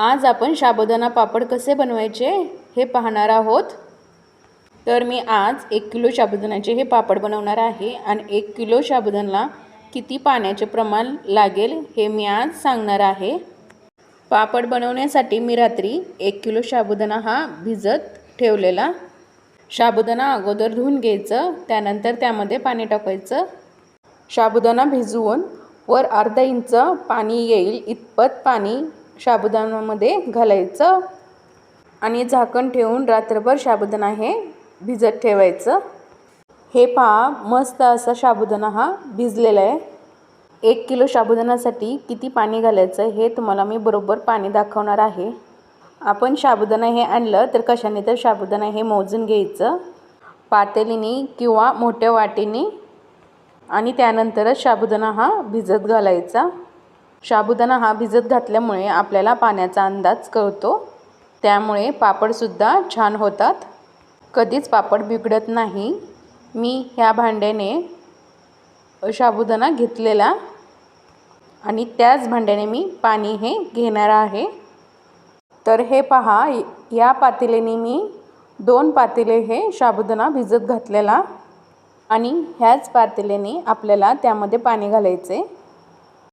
आज आपण शाबुदाना पापड कसे बनवायचे हे पाहणार आहोत. तर मी आज एक किलो शाबुदाण्याचे हे पापड बनवणार आहे आणि एक किलो साबुदाण्याला किती पाण्याचे प्रमाण लागेल हे मी आज सांगणार आहे. पापड बनवण्यासाठी मी रात्री एक किलो साबुदाणा हा भिजत ठेवलेला. साबुदाणा अगोदर धुवून घ्यायचं त्यानंतर त्यामध्ये पाणी टाकायचं. साबुदाणा भिजवून वर अर्धा इंच पाणी येईल इतपत पाणी साबुदाणामध्ये घालायचं. आणि झाकण ठेवून रात्रभर साबुदाणा हे भिजत ठेवायचं. हे पहा मस्त असा साबुदाणा हा भिजलेला आहे. एक किलो साबुदाण्यासाठी किती पाणी घालायचं हे तुम्हाला मी बरोबर पाणी दाखवणार आहे. आपण साबुदाणा हे आणलं तर कशाने तर साबुदाणा हे मोजून घ्यायचं. पातेलीने किंवा मोठ्या वाटीने. आणि त्यानंतरच साबुदाणा हा भिजत घालायचा. साबुदाणा हा भिजत घातल्यामुळे आपल्याला पाण्याचा अंदाज कळतो. त्यामुळे पापडसुद्धा छान होतात. कधीच पापड बिघडत नाही. मी ह्या भांड्याने साबुदाणा घेतलेला आणि त्याच भांड्याने मी पाणी हे घेणार आहे. तर हे पहा या पातेल्याने मी दोन पातेले हे साबुदाणा भिजत घातलेला आणि ह्याच पातेल्याने आपल्याला त्यामध्ये पाणी घालायचे.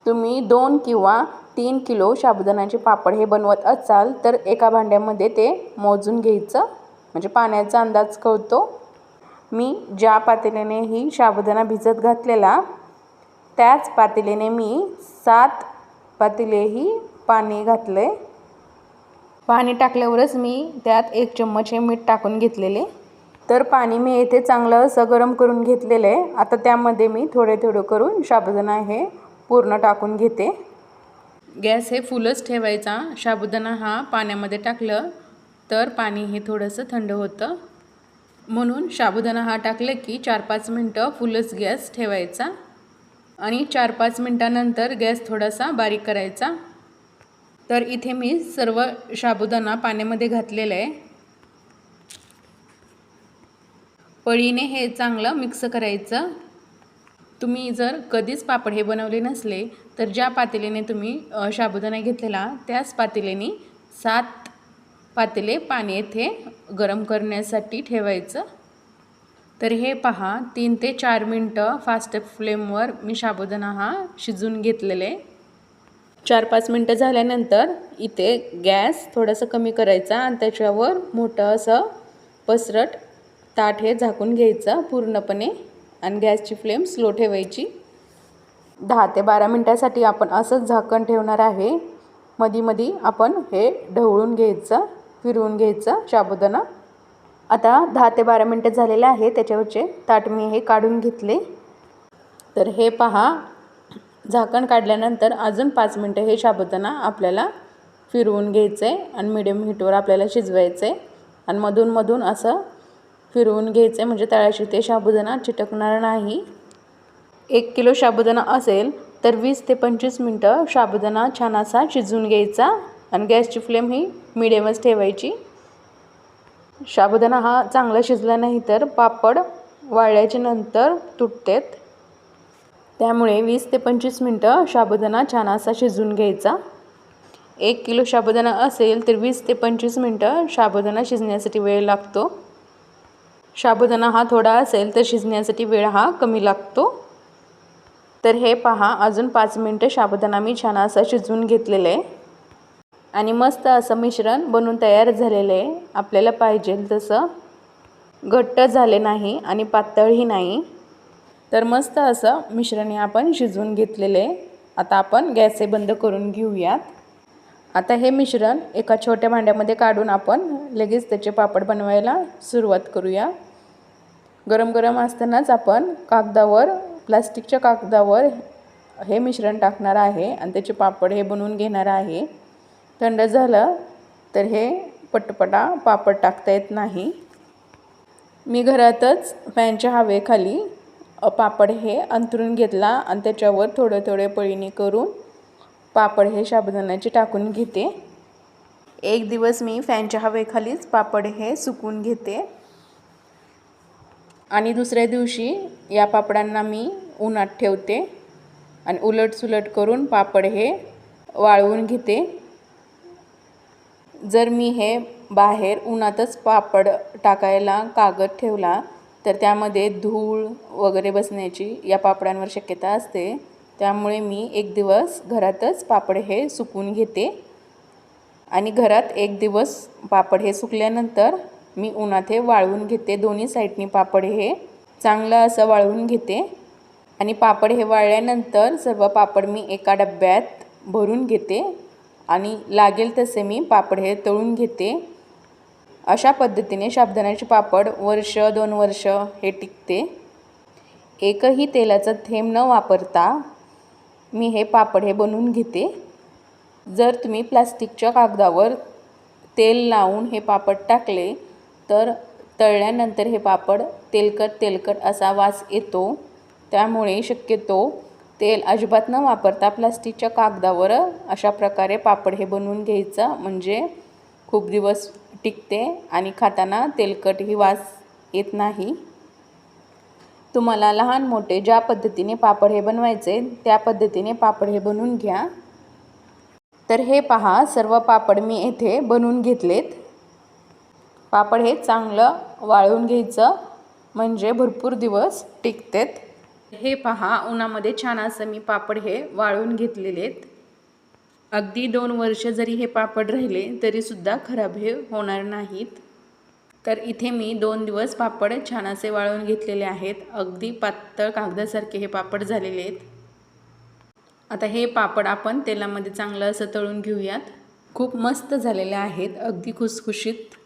तुम्ही दोन किंवा तीन किलो साबुदाण्याचे पापड हे बनवत असाल तर एका भांड्यामध्ये ते मोजून घ्यायचं. म्हणजे पाण्याचा अंदाज कळतो. मी ज्या पातेल्याने ही साबुदाणा भिजत घातलेला त्याच पातेल्याने मी सात पातेलेही पाणी घातले. पाणी टाकल्यावरच मी त्यात एक चम्मच हे मीठ टाकून घेतलेले. तर पाणी मी येथे चांगलं असं गरम करून घेतलेलं आहे. आता त्यामध्ये मी थोडे थोडं करून साबुदाणा हे पूर्ण टाकून घेते. गॅस हे फुलच ठेवायचा. साबुदाणा हा पाण्यामध्ये टाकलं तर पाणी हे थोडंसं थंड होतं. म्हणून साबुदाणा हा टाकलं की चार पाच मिनटं फुलच गॅस ठेवायचा आणि चार पाच मिनटानंतर गॅस थोडासा बारीक करायचा. तर इथे मी सर्व साबुदाणा पाण्यामध्ये घातलेलं आहे. पळीने हे चांगलं मिक्स करायचं. तुम्ही जर कधीच पापड हे बनवले नसले तर ज्या पातेलीने तुम्ही साबुदाणा घेतलेला त्याच पातेल्याने सात पातेले पाणी येथे गरम करण्यासाठी ठेवायचं. तर हे पहा तीन ते चार मिनटं फास्ट फ्लेमवर मी साबुदाणा हा शिजून घेतलेले. चार पाच मिनटं झाल्यानंतर इथे गॅस थोडंसं कमी करायचा आणि त्याच्यावर मोठं असं पसरट ताट हे झाकून घ्यायचं पूर्णपणे. आणि गॅसची फ्लेम स्लो ठेवायची. दहा ते बारा मिनटासाठी आपण असंच झाकण ठेवणार आहे. मधी मधी आपण हे ढवळून घ्यायचं फिरवून घ्यायचं साबुदाणा आता दहा ते बारा मिनटं झालेले आहे त्याच्यावरचे ताट मी हे काढून घेतले. तर हे पहा झाकण काढल्यानंतर अजून पाच मिनटं हे साबुदाणा आपल्याला फिरवून घ्यायचं आहे आणि मिडियम हीटवर आपल्याला शिजवायचं आहे आणि मधून मधून असं फिरवून घ्यायचं म्हणजे तळाशी ते साबुदाणा चिटकणार नाही. एक किलो साबुदाणा असेल तर वीस ते पंचवीस मिनटं साबुदाणा छान असा शिजवून घ्यायचा आणि गॅसची फ्लेम ही मिडियमच ठेवायची. साबुदाणा हा चांगला शिजला नाही तर पापड वाळल्याच्या नंतर तुटतेत. त्यामुळे वीस ते पंचवीस मिनटं साबुदाणा छान असा शिजवून घ्यायचा. एक किलो साबुदाणा असेल तर वीस ते पंचवीस मिनटं साबुदाणा शिजण्यासाठी वेळ लागतो. साबुदाणा हा थोडा असेल तर शिजण्यासाठी वेळ हा कमी लागतो. तर हे पहा अजून पाच मिनटं साबुदाणा मी छान असा शिजवून घेतलेलं आहे. आणि मस्त असं मिश्रण बनवून तयार झालेलं आहे. आपल्याला पाहिजे तसं. घट्ट झाले नाही आणि पातळही नाही. तर मस्त असं मिश्रण हे आपण शिजवून घेतलेलं आहे. आता आपण गॅस हे बंद करून घेऊयात. आता हे मिश्रण एका छोट्या भांड्यामध्ये काढून आपण लगेच त्याचे पापड बनवायला सुरुवात करूया. गरम गरम असतानाच आपण कागदावर प्लास्टिकच्या कागदावर हे मिश्रण टाकणार आहे आणि त्याचे पापड हे बनवून घेणार आहे. थंड झालं तर हे पटपटा पापड टाकता येत नाही. मी घरातच फॅनच्या हवेखाली पापड हे अंथरून घेतला आणि त्याच्यावर थोडे थोडे पळीने करून पापड हे साबुदाण्याचे टाकून घेते. एक दिवस मी फॅनच्या हवेखालीच पापड हे सुकून घेते. आणि दुसऱ्या दिवशी या पापडांना मी उन्हात ठेवते आणि उलट सुलट करून पापड हे वाळवून घेते. जर मी हे बाहेर उन्हातच पापड टाकायला कागद ठेवला तर त्यामध्ये धूळ वगैरे बसण्याची या पापडांवर शक्यता असते. त्यामुळे मी एक दिवस घरातच पापड हे सुकून घेते. आणि घरात एक दिवस पापड हे सुकल्यानंतर मी उन्हात हे वाळवून घेते दोन्ही साईडनी पापड हे चांगलं असं वाळवून घेते. आणि पापड हे वाळल्यानंतर सर्व पापड मी एका डब्यात भरून घेते आणि लागेल तसे मी पापड हे तळून घेते. अशा पद्धतीने साबुदाण्याचे पापड वर्ष दोन वर्ष हे टिकते. एकही तेलाचा थेंब न वापरता मी हे पापड हे बनवून घेते. जर तुम्ही प्लास्टिकच्या कागदावर तेल लावून हे पापड टाकले तर तळल्यानंतर हे पापड तेलकट तेलकट असा वास येतो. त्यामुळे शक्यतो तेल अजिबात न वापरता प्लास्टिकच्या कागदावर अशा प्रकारे पापड हे बनवून घ्यायचं. म्हणजे खूप दिवस टिकते आणि खाताना तेलकटही वास येत नाही. तुम्हाला लहान मोठे ज्या पद्धतीने पापड हे बनवायचे त्या पद्धतीने पापड हे बनवून घ्या. तर हे पहा सर्व पापड मी येथे बनवून घेतलेत. पापड हे चांगलं वाळवून घ्यायचं. म्हणजे भरपूर दिवस टिकतेत. हे पहा उन्हामध्ये छान असं मी पापड हे वाळवून घेतलेले आहेत. अगदी दोन वर्ष जरी हे पापड राहिले तरीसुद्धा खराब हे होणार नाहीत. तर इथे मी दोन दिवस पापड छान असे वाळवून घेतलेले आहेत. अगदी पातळ कागदासारखे हे पापड झालेले आहेत. आता हे पापड आपण तेलामध्ये चांगलं असं तळून घेऊयात. खूप मस्त झालेले आहेत. अगदी खुसखुशीत.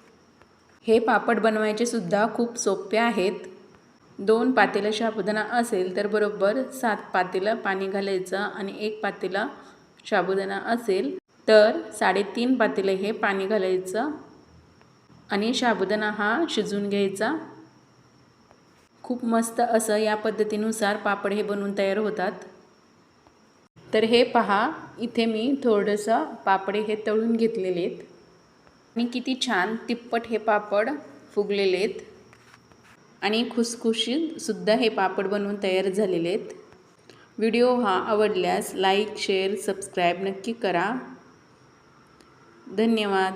हे पापड बनवायचे सुद्धा खूप सोपे आहेत. दोन पातेलं साबुदाणा असेल तर बरोबर सात पातेलं पाणी घालायचं आणि एक पातेलं साबुदाणा असेल तर साडेतीन पातेलं हे पाणी घालायचं आणि साबुदाणा हा शिजून घ्यायचा. खूप मस्त असं या पद्धतीनुसार पापड हे बनवून तयार होतात. तर हे पहा इथे मी थोडंसं पापडे हे तळून घेतलेले आहेत आणि किती छान तिप्पट हे पापड फुगलेले आहेत. आणि खुसखुशीतसुद्धा हे पापड बनवून तयार झालेले आहेत. व्हिडिओ हा आवडल्यास लाईक शेअर सबस्क्राईब नक्की करा. धन्यवाद.